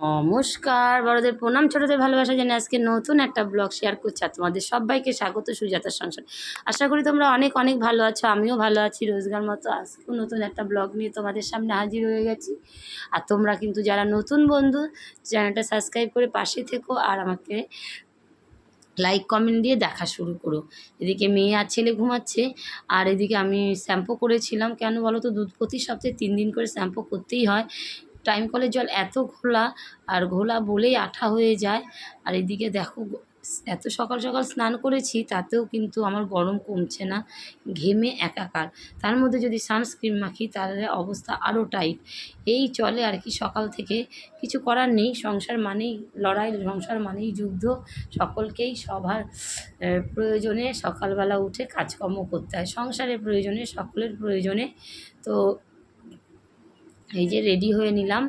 নমস্কার, বড়দের প্রণাম, ছোটদের ভালোবাসা জানি আজকে নতুন একটা ব্লগ শেয়ার করছি আর তোমাদের সবাইকে স্বাগত সুজাতার সংসার। আশা করি তোমরা অনেক অনেক ভালো আছো, আমিও ভালো আছি রোজগার মতো। আজকেও নতুন একটা ব্লগ নিয়ে তোমাদের সামনে হাজির হয়ে গেছি। আর তোমরা কিন্তু যারা নতুন বন্ধু, চ্যানেলটা সাবস্ক্রাইব করে পাশে থেকো আর আমাকে লাইক কমেন্ট দিয়ে দেখা শুরু করো। এদিকে মেয়ে আর ছেলে ঘুমাচ্ছে আর এদিকে আমি শ্যাম্পু করেছিলাম। কেন বলো তো? দুধ প্রতি সপ্তাহে তিন দিন করে শ্যাম্পু করতেই হয়। টাইম কলের জল এত ঘোলা আর ঘোলা বলেই আঠা হয়ে যায়। আর এদিকে দেখো, এত সকাল সকাল স্নান করেছি তাতেও কিন্তু আমার গরম কমছে না, ঘেমে একাকার। তার মধ্যে যদি সানস্ক্রিন মাখি তাহলে অবস্থা আরও টাইট। এই চলে আর কি সকাল থেকে। কিছু করার নেই, সংসার মানেই লড়াই, সংসার মানেই যুদ্ধ। সকলকেই সবার প্রয়োজনে সকালবেলা উঠে কাজকর্ম করতে হয়। সংসারের প্রয়োজনে, সকলের প্রয়োজনে। তো এই যে রেডি হয়ে নিলাম।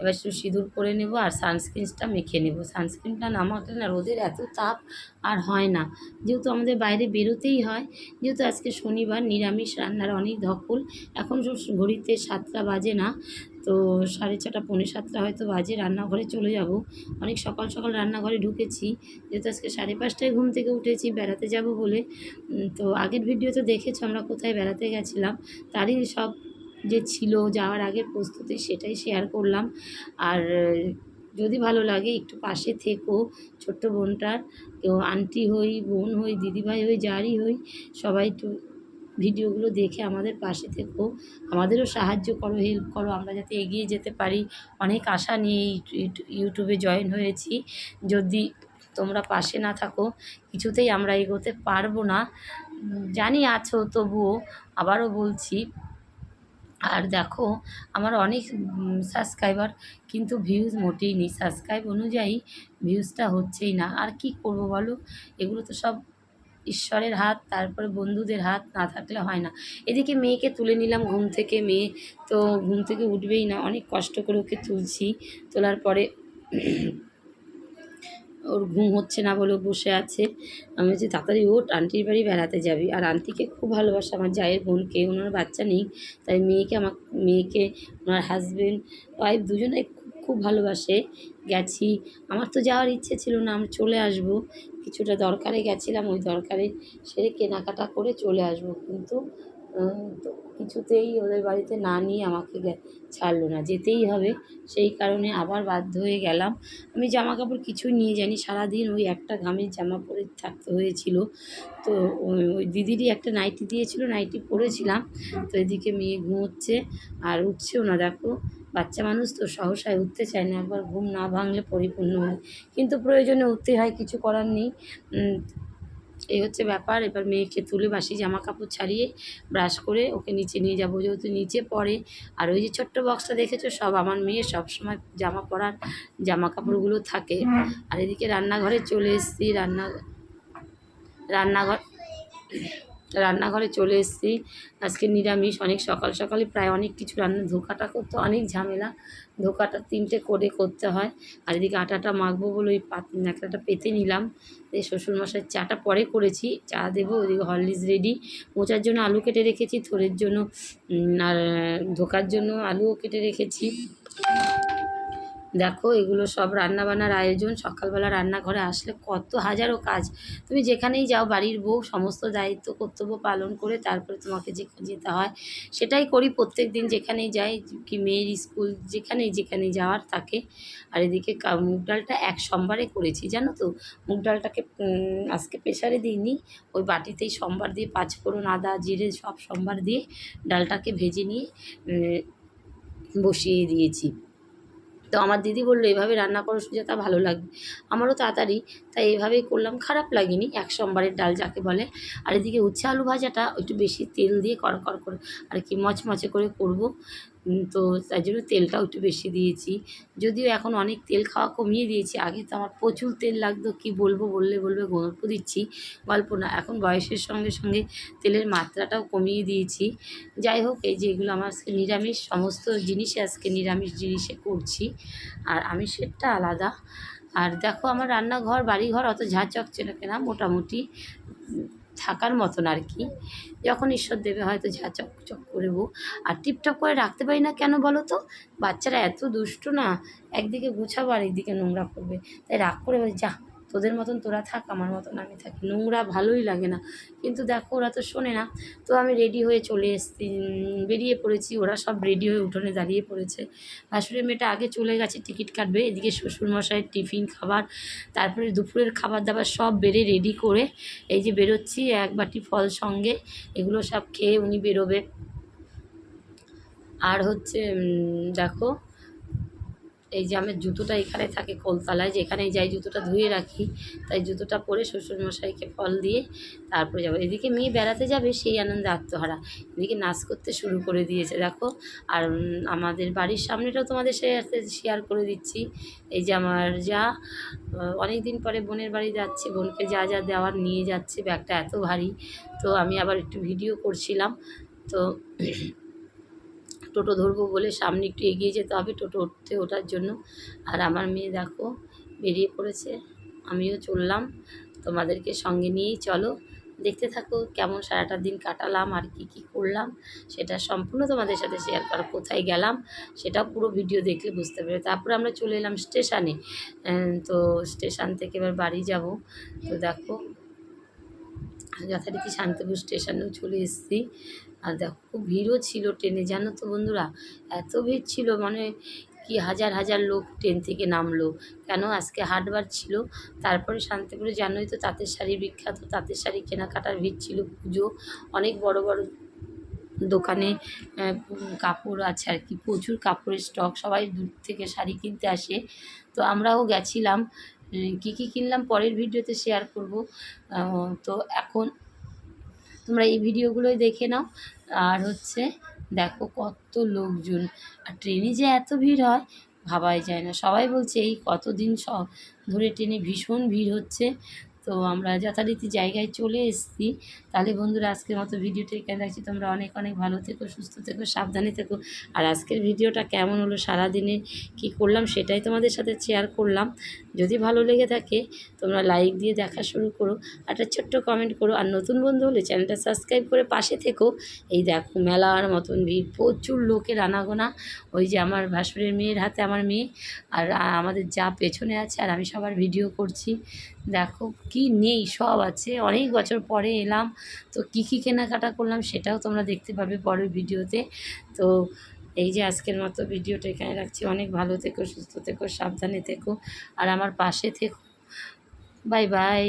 এবার একটু সিঁদুর পরে নেব আর সানস্ক্রিনটা মেখে নেব। সানস্ক্রিনটা না মাখলে না, রোদের এত তাপ আর হয় না। যেহেতু আমাদের বাইরে বেরোতেই হয়, যেহেতু আজকে শনিবার, নিরামিষ রান্নার অনেক ধকল, এখন সব ঘড়িতে সাতটা বাজে না, তো সাড়ে ছটা, পৌনে সাতটা হয়তো বাজে, রান্নাঘরে চলে যাব। অনেক সকাল সকাল রান্নাঘরে ঢুকেছি, যেহেতু আজকে সাড়ে পাঁচটায় ঘুম থেকে উঠেছি, বেড়াতে যাব বলে। তো আগের ভিডিও তো দেখেছ আমরা কোথায় বেড়াতে গেছিলাম, তারই সব যে ছিল যাওয়ার আগের প্রস্তুতি সেটাই শেয়ার করলাম। আর যদি ভালো লাগে একটু পাশে থেকো, ছোট্ট বোনটার। কেউ আন্টি হই, বোন হই, দিদিভাই হই, যারই হই, সবাই একটু ভিডিওগুলো দেখে আমাদের পাশে থেকো। আমাদেরও সাহায্য করো হেল্প করো, আমরা যাতে এগিয়ে যেতে পারি। অনেক আশা নিয়ে ইউটিউবে জয়েন হয়েছি। যদি তোমরা পাশে না থাকো, কিছুতেই আমরা এগোতে পারব না। জানি আছো তবুও, আবারও বলছি আর দেখো, আমার অনেক সাবস্ক্রাইবার কিন্তু ভিউজ মোটেই নেই। সাবস্ক্রাইব অনুযায়ী ভিউজটা হচ্ছেই না। আর কি করব বলো? এগুলো তো সব ঈশ্বরের হাত, তারপরে বন্ধুদের হাত, না থাকলে হয় না। এদিকে মেয়েকে তুলে নিলাম ঘুম থেকে। মেয়ে তো ঘুম থেকে উঠবেই না। অনেক কষ্ট করে ওকে তুলছি, তোলার পরে ওর ঘুম হচ্ছে না বলে বসে আছে। আমি বলছি, তাড়াতাড়ি ওঠ, আন্টির বাড়ি বেড়াতে যাবি। আর আন্টিকে খুব ভালোবাসে, আমার জায়ের বোনকে। ওনার বাচ্চা নেই, তাই মেয়েকে আমার, মেয়েকে, ওনার হাজবেন্ড ওয়াইফ দুজনে খুব খুব ভালোবাসে। গেছি। আমার তো যাওয়ার ইচ্ছে ছিল না, আমি চলে আসব। কিছুটা দরকারে গেছিলাম, ওই দরকারে সেরে কেনাকাটা করে চলে আসব। কিন্তু তো কিছুতেই ওদের বাড়িতে না নিয়ে আমাকে ছাড়লো না, যেতেই হবে। সেই কারণে আবার বাধ্য হয়ে গেলাম। আমি জামা কাপড় কিছুই নিয়ে যাইনি। সারাদিন ওই একটা ঘামের জামা পরে থাকতে হয়েছিল। তো ওই দিদিরই একটা নাইটি দিয়েছিল, নাইটি পরেছিলাম। তো এদিকে মেয়ে ঘুমোচ্ছে। আর উঠছেও না, দেখো। বাচ্চা মানুষ তো সহসায় উঠতে চায় না। একবার ঘুম না ভাঙলে পরিপূর্ণ হয়। কিন্তু প্রয়োজনে উঠতে হয়, কিছু করার নেই। এই হচ্ছে ব্যাপার। এবার মেয়েকে তুলে বাসি জামা কাপড় ছাড়িয়ে ব্রাশ করে ওকে নিচে নিয়ে যাব যেহেতু নিচে পরে আর ওই যে ছোট্ট বক্সটা দেখেছ? সব আমার মেয়ে সব সময় জামা পরার জামা কাপড়গুলো থাকে। আর এদিকে রান্নাঘরে চলে এসেছি। রান্না রান্নাঘর রান্নাঘরে চলে এসেছি। আজকে নিরামিষ, অনেক সকাল সকালে প্রায় অনেক কিছু রান্না। ধোকাটা করতে অনেক ঝামেলা। ধোকাটা তিনটে করে করতে হয়। আর এদিকে আটাটা মাখবো বলে ওই পাত ন্যাকড়াটা পেতে নিলাম। এই শ্বশুরমশাই চাটা পরে করেছি। চা দেবো ওইদিকে হরলিক্স রেডি। মোচার জন্য আলু কেটে রেখেছি থোড়ের জন্য আর ধোকার জন্য আলুও কেটে রেখেছি। দেখো, এগুলো সব রান্নাবান্নার আয়োজন। সকালবেলা রান্নাঘরে আসলে কত হাজারো কাজ। তুমি যেখানেই যাও, বাড়ির বউ সমস্ত দায়িত্ব, কর্তব্য পালন করে তারপরে তোমাকে যে যেতে হয়, সেটাই করি প্রত্যেক দিন যেখানেই যাই, কি মেয়ের স্কুল যেখানেই যেখানে যাওয়ার থাকে। আর এদিকে মুগ ডালটা এক সোমবারে করেছি, জানো তো? মুগ ডালটাকে আজকে প্রেশারে দিইনি। ওই বাটিতেই সোমবার দিয়ে পাঁচফোড়ন, আদা, জিরে সব সোমবার দিয়ে ডালটাকে ভেজে নিয়ে বসিয়ে দিয়েছি। তো আমার দিদি বলল এভাবে রান্না করো সুজাতা ভালো লাগবে। আমারও তাড়াতাড়ি তাই এইভাবেই করলাম। খারাপ লাগেনি। এক সোমবারের ডাল যাকে বলে। আর এদিকে উচ্ছে আলু ভাজাটা একটু বেশি তেল দিয়ে কড়কড় করে আর কি মচমচে করে করব। তো তাই জন্য তেলটাও একটু বেশি দিয়েছি। যদিও এখন অনেক তেল খাওয়া কমিয়ে দিয়েছি। আগে তো আমার প্রচুর তেল লাগতো। কি বলব? বললে বলবে, গল্প দিচ্ছি। গল্প না, এখন বয়সের সঙ্গে সঙ্গে তেলের মাত্রাটাও কমিয়ে দিয়েছি। যাই হোক, এই যে এগুলো আমার আজকে নিরামিষ, সমস্ত জিনিসে আজকে নিরামিষ জিনিসে করছি। আর আমিষেরটা আলাদা। আর দেখো আমার রান্নাঘর, বাড়িঘর অত ঝাঁ চকচকে না মোটামুটি থাকার মতন আর কি। যখন ঈশ্বর দেবে হয়তো ঝাঁ চকচক চক করব আর টিপটপ করে রাখতে পারি না কেন বলো তো? বাচ্চারা এত দুষ্ট না, একদিকে গুছাবো আর একদিকে নোংরা করবে। তাই রাগ করে বলি, যা তোদের মতন তোরা থাক, আমার মতন আমি থাকি। নোংরা ভালোই লাগে না। কিন্তু দেখো, ওরা তো শোনে না। তো আমি রেডি হয়ে চলে এসেছি বেরিয়ে পড়েছি। ওরা সব রেডি হয়ে উঠোনে দাঁড়িয়ে পড়েছে। ভাসুরের মেয়েটা আগে চলে গেছে, টিকিট কাটবে। এদিকে শ্বশুরমশাইয়ের টিফিন, খাবার, তারপরে দুপুরের খাবার দাবার সব বেড়ে রেডি করে এই যে বেরোচ্ছি, এক বাটি ফল সঙ্গে। এগুলো সব খেয়ে উনি বেরোবে। আর হচ্ছে দেখো এই যে আমার জুতোটা এখানে থাকে কলতলায় যেখানে যাই জুতোটা ধুয়ে রাখি, তাই জুতোটা পরে শ্বশুরমশাইকে ফল দিয়ে তারপরে যাব। এদিকে মেয়ে বেড়াতে যাবে, সেই আনন্দে আত্মহারা। এদিকে নাচ করতে শুরু করে দিয়েছে, দেখো। আর আমাদের বাড়ির সামনেটাও তোমাদের সাথে শেয়ার করে দিচ্ছি। এই যে আমার যা অনেক দিন পরে বোনের বাড়ি যাচ্ছে, বোনকে যা যা দেওয়ার নিয়ে যাচ্ছে, ব্যাগটা এত ভারী। তো আমি আবার একটু ভিডিও করছিলাম। তো টোটো ধরবো বলে সামনে একটু এগিয়ে যেতে হবে টোটো উঠতে ওঠার জন্য। আর আমার মেয়ে দেখো বেরিয়ে পড়েছে, আমিও চললাম। তোমাদেরকে সঙ্গে নিয়েই চলো। দেখতে থাকো কেমন সারাটা দিন কাটালাম আর কি কি করলাম। সেটা সম্পূর্ণ তোমাদের সাথে শেয়ার করো। কোথায় গেলাম সেটা পুরো ভিডিও দেখলে বুঝতে পারবে তারপরে আমরা চলে এলাম স্টেশনে তো স্টেশন থেকে এবার বাড়ি যাব। তো দেখো যথারীতি শান্তিপুর স্টেশনেও চলে এসেছি। আর দেখো, খুব ভিড়ও ছিল ট্রেনে, জানো তো বন্ধুরা? এত ভিড় ছিল মানে কি হাজার হাজার লোক ট্রেন থেকে নামলো। কেন? আজকে হাটবার ছিল, তারপরে শান্তিপুরে জানোই তো তাঁতের শাড়ি বিখ্যাত, তাঁতের শাড়ি কেনাকাটার ভিড় ছিল, পুজো, অনেক বড় বড় দোকানে কাপড় আছে আর কি, প্রচুর কাপড়ের স্টক, সবাই দূর থেকে শাড়ি কিনতে আসে। তো আমরাও গেছিলাম কী কী কিনলাম পরের ভিডিওতে শেয়ার করব। তো এখন তোমরা এই ভিডিওগুলোই দেখে নাও। আর হচ্ছে দেখো কত লোকজন। আর ট্রেনে যে এত ভিড় হয়, ভাবাই যায় না। সবাই বলছে, এই কতদিন সব ধরে ট্রেনে ভীষণ ভিড় হচ্ছে। তো আমরা যথারীতি জায়গায় চলে এসেছি। তাহলে বন্ধুরা, আজকের মতো ভিডিওটা এখানে রাখছি। তোমরা অনেক অনেক ভালো থেকো, সুস্থ থেকো, সাবধানে থেকো। আর আজকের ভিডিওটা কেমন হলো, সারাদিনে কি করলাম সেটাই তোমাদের সাথে শেয়ার করলাম। যদি ভালো লেগে থাকে, তোমরা লাইক দিয়ে দেখা শুরু করো একটা ছোট্ট কমেন্ট করো। আর নতুন বন্ধু হলে চ্যানেলটা সাবস্ক্রাইব করে পাশে থেকো। এই দেখো, মেলার মতন ভিড়, প্রচুর লোকের আনাগোনা। ওই যে আমার ভাসুরের মেয়ের হাতে আমার মেয়ে। আর আমাদের যা পেছনে আছে আর আমি সবার ভিডিও করছি। দেখো কি নেই, সব আছে। অনেক বছর পরে এলাম, তো কী কী কেনাকাটা করলাম সেটাও তোমরা দেখতে পাবে পরের ভিডিওতে। তো এই যে আজকের মতো ভিডিওটা এখানে রাখছি। অনেক ভালো থেকো, সুস্থ থেকো, সাবধানে থেকো। আর আমার পাশে থেকো। Bye bye.